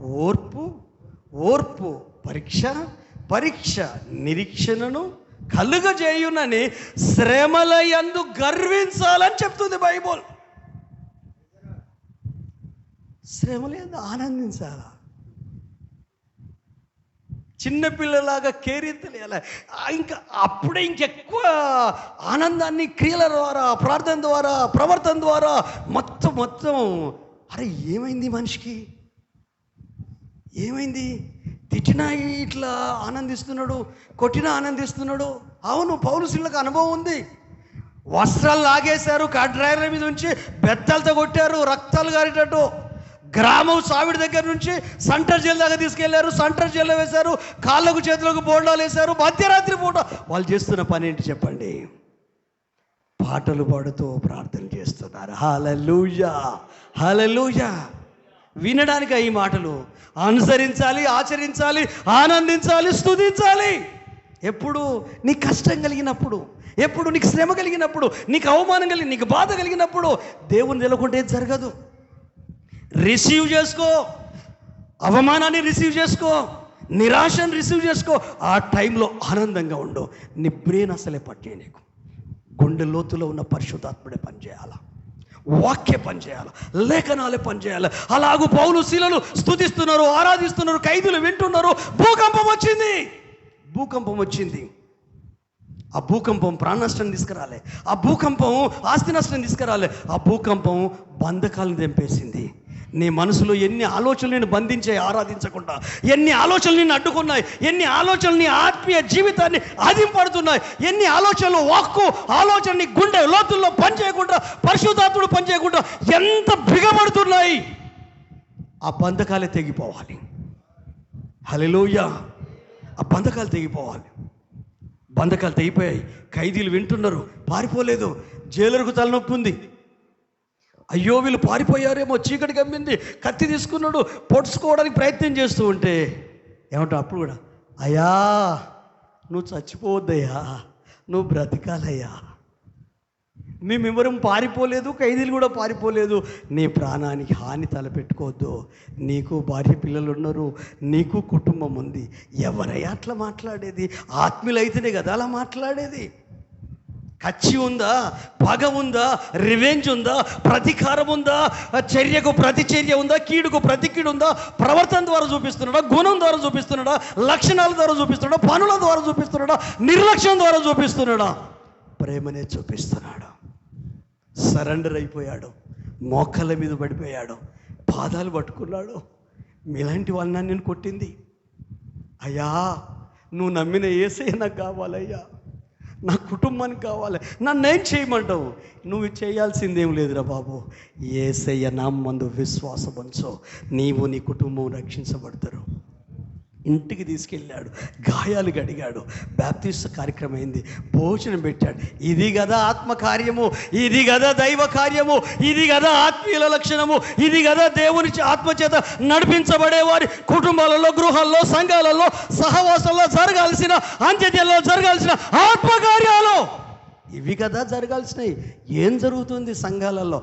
ఓర్పు ఓర్పు పరీక్ష పరీక్ష నిరీక్షణను కలుగజేయునని శ్రమల యందు గర్వించాలని చెప్తుంది బైబుల్. శ్రమల యందు ఆనందించాలా? చిన్నపిల్లలాగా కేరింతలేయాలి? ఇంకా అప్పుడే ఇంకెక్కువ ఆనందాన్ని క్రియల ద్వారా ప్రార్థన ద్వారా ప్రవర్తన ద్వారా మొత్తం మొత్తం అరే ఏమైంది మనిషికి? ఏమైంది? తిట్టినా ఇట్లా ఆనందిస్తున్నాడు కొట్టినా ఆనందిస్తున్నాడు. అవును పౌరుషులకు అనుభవం ఉంది. వస్త్రాలు లాగేశారు కడ్రాయర్ల మీద ఉంచి బెత్తలతో కొట్టారు రక్తాలు గారేటట్టు. గ్రామం సావిడి దగ్గర నుంచి సంటర్ జైలు దాకా తీసుకెళ్ళారు సంటర్ జైల్లో వేశారు కాళ్ళకు చేతులకు బోండాలు వేశారు మధ్యరాత్రి పూట వాళ్ళు చేస్తున్న పని ఏంటి చెప్పండి? పాటలు పాడుతూ ప్రార్థన చేస్తున్నారు. హలలుయా హలలుయా వినడానికి ఈ మాటలు? అనుసరించాలి ఆచరించాలి ఆనందించాలి స్తుతించాలి. ఎప్పుడు నీకు కష్టం కలిగినప్పుడు ఎప్పుడు నీకు శ్రమ కలిగినప్పుడు నీకు అవమానం కలిగి నీకు బాధ కలిగినప్పుడు దేవుని నిలకుంటే ఏది జరగదు. రిసీవ్ చేసుకో. అవమానాన్ని రిసీవ్ చేసుకో. నిరాశను రిసీవ్ చేసుకో. ఆ టైంలో ఆనందంగా ఉండు. నీ బ్రెయిన్ అసలే పట్టే నీకు గుండె లోతులో ఉన్న పరిశుద్ధాత్ముడే పనిచేయాలా? వాక్య పనిచేయాలి లేఖనాలే పనిచేయాలి అలాగూ పౌలు శీలలు స్తుతిస్తున్నారు ఆరాధిస్తున్నారు ఖైదీలు వింటున్నారు. భూకంపం వచ్చింది. భూకంపం వచ్చింది. ఆ భూకంపం ప్రాణ నష్టం తీసుకురాలే. ఆ భూకంపం ఆస్తి నష్టం తీసుకురాలే. ఆ భూకంపం బంధకాలను తెంపేసింది. నీ మనసులో ఎన్ని ఆలోచనలు నేను బంధించాయి ఆరాధించకుండా? ఎన్ని ఆలోచనలు నిన్ను అడ్డుకున్నాయి? ఎన్ని ఆలోచనలు నీ ఆత్మీయ జీవితాన్ని ఆదింపడుతున్నాయి ఎన్ని ఆలోచనలు వాక్కు ఆలోచన నీ గుండె లోతుల్లో పనిచేయకుండా పరిశుద్ధాత్ముడు పనిచేయకుండా ఎంత బిగబడుతున్నాయి ఆ బంధకాలే తెగిపోవాలి. హలోయ ఆ బంధకాలు తెగిపోవాలి. బంధకాలు తెగిపోయాయి. ఖైదీలు వింటున్నారు. పారిపోలేదు. జైలర్కు తలనొప్పి ఉంది. అయ్యో వీళ్ళు పారిపోయారేమో చీకటి కమ్మింది కత్తి తీసుకున్నాడు పొడుచుకోవడానికి ప్రయత్నం చేస్తూ ఉంటే ఏమంటావు అప్పుడు కూడా అయ్యా నువ్వు చచ్చిపోవద్దయ్యా నువ్వు బ్రతకాలయ్యా. మేమెవరం పారిపోలేదు ఖైదీలు కూడా పారిపోలేదు. నీ ప్రాణానికి హాని తలపెట్టుకోవద్దు. నీకు భార్య పిల్లలు ఉన్నారు నీకు కుటుంబం ఉంది. ఎవరయ్యా అట్లా మాట్లాడేది? ఆత్మీయులైతేనే కదా అలా మాట్లాడేది? కచ్చి ఉందా? పగ ఉందా? రివెంజ్ ఉందా? ప్రతీకారం ఉందా? చర్యకు ప్రతిచర్య ఉందా? కీడుకు ప్రతి కీడు ఉందా? ప్రవర్తన ద్వారా చూపిస్తున్నాడా? గుణం ద్వారా చూపిస్తున్నాడా? లక్షణాల ద్వారా చూపిస్తున్నాడా? పనుల ద్వారా చూపిస్తున్నాడా? నిర్లక్ష్యం ద్వారా చూపిస్తున్నాడా? ప్రేమనే చూపిస్తున్నాడు. సరెండర్ అయిపోయాడు. మోకాళ్ళ మీద పడిపోయాడు. పాదాలు పట్టుకున్నాడు. మీలాంటి వాళ్ళని నేను కొట్టింది. అయ్యా నువ్వు నమ్మిన ఏసే నాకు కావాలయ్యా. నా కుటుంబానికి కావాలి. నన్నేం చేయమంటావు? నువ్వు చేయాల్సిందేం లేదురా బాబు. ఏసయ్య నామందు విశ్వాసం ఉంచో నీవు నీ కుటుంబం రక్షించబడతారు. ఇంటికి తీసుకెళ్ళాడు గాయాలు గడిగాడు బ్యాప్తిస్ట్ కార్యక్రమం అయింది భోజనం పెట్టాడు. ఇది కదా ఆత్మ కార్యము ఇది కదా దైవ కార్యము ఇది కదా ఆత్మీయుల లక్షణము ఇది కదా దేవుని చే- ఆత్మ చేత నడిపించబడే వారి కుటుంబాలలో గృహాల్లో సంఘాలలో సహవాసంలో జరగాల్సిన అంత్యతలో జరగాల్సిన ఆత్మకార్యాలు. ఇవి కదా జరగాల్సినవి ఏం జరుగుతుంది సంఘాలలో?